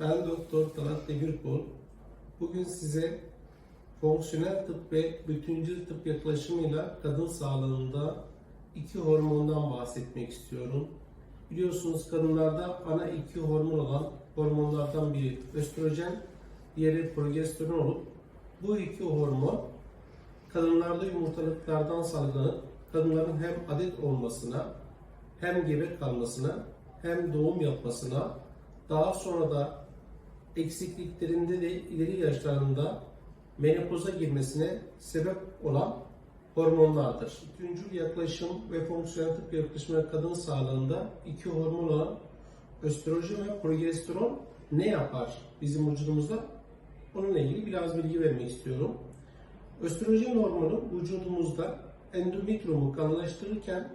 Ben Doktor Talat Demirkol. Bugün size fonksiyonel tıp ve bütüncül tıp yaklaşımıyla kadın sağlığında iki hormondan bahsetmek istiyorum. Biliyorsunuz kadınlarda ana iki hormon olan hormonlardan biri östrojen, diğeri progesteron olup bu iki hormon kadınlarda yumurtalıklardan salgılanıp kadınların hem adet olmasına hem gebe kalmasına hem doğum yapmasına daha sonra da eksikliklerinde de ileri yaşlarında menopoza girmesine sebep olan hormonlardır. Bütüncül yaklaşım ve fonksiyonel tıp yaklaşımı kadın sağlığında iki hormon olan östrojen ve progesteron ne yapar bizim vücudumuzda? Onunla ilgili biraz bilgi vermek istiyorum. Östrojen hormonu vücudumuzda endometriyumu kalınlaştırırken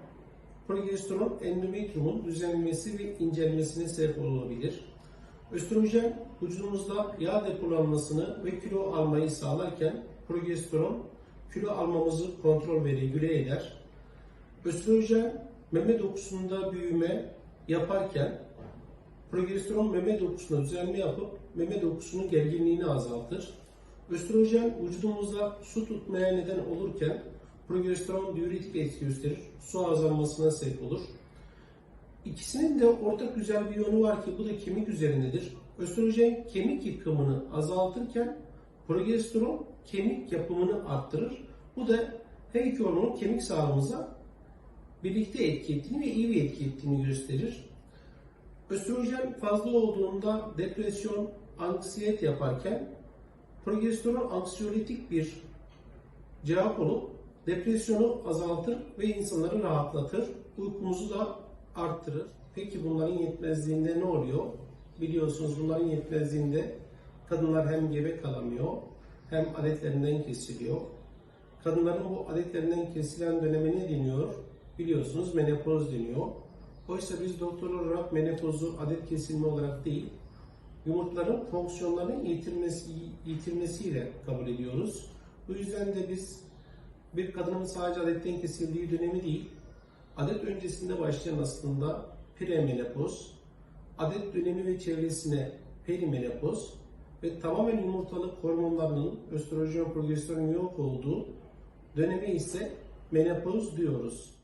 progesteron endometriyumun düzenlemesi ve incelmesine sebep olabilir. Östrojen vücudumuzda yağ depolanmasını ve kilo almayı sağlarken progesteron kilo almamızı kontrol ve regüle eder. Östrojen meme dokusunda büyüme yaparken progesteron meme dokusuna düzenleme yapıp meme dokusunun gerginliğini azaltır. Östrojen vücudumuzda su tutmaya neden olurken progesteron diüretik etki gösterir. Su azalmasına sebep olur. İkisinin de ortak güzel bir yönü var ki bu da kemik üzerindedir. Östrojen kemik yıkımını azaltırken progesteron kemik yapımını arttırır. Bu da her iki hormonun kemik sağlığımıza birlikte etki ettiğini ve iyi bir etki ettiğini gösterir. Östrojen fazla olduğunda depresyon, anksiyet yaparken progesteron anksiyoletik bir cevap olup depresyonu azaltır ve insanları rahatlatır. Uykumuzu da arttırır. Peki bunların yetmezliğinde ne oluyor? Biliyorsunuz bunların yetmezliğinde kadınlar hem gebe kalamıyor hem adetlerinden kesiliyor. Kadınların bu adetlerinden kesilen döneme ne deniyor? Biliyorsunuz menopoz deniyor. Oysa biz doktor olarak menopozu adet kesilme olarak değil, yumurtların fonksiyonlarının yitirmesi, yitirmesiyle kabul ediyoruz. Bu yüzden de biz bir kadının sadece adetten kesildiği dönemi değil, adet öncesinde başlayan aslında premenopoz, adet dönemi ve çevresine perimenopoz ve tamamen yumurtalık hormonlarının östrojen, progesteron yok olduğu döneme ise menopoz diyoruz.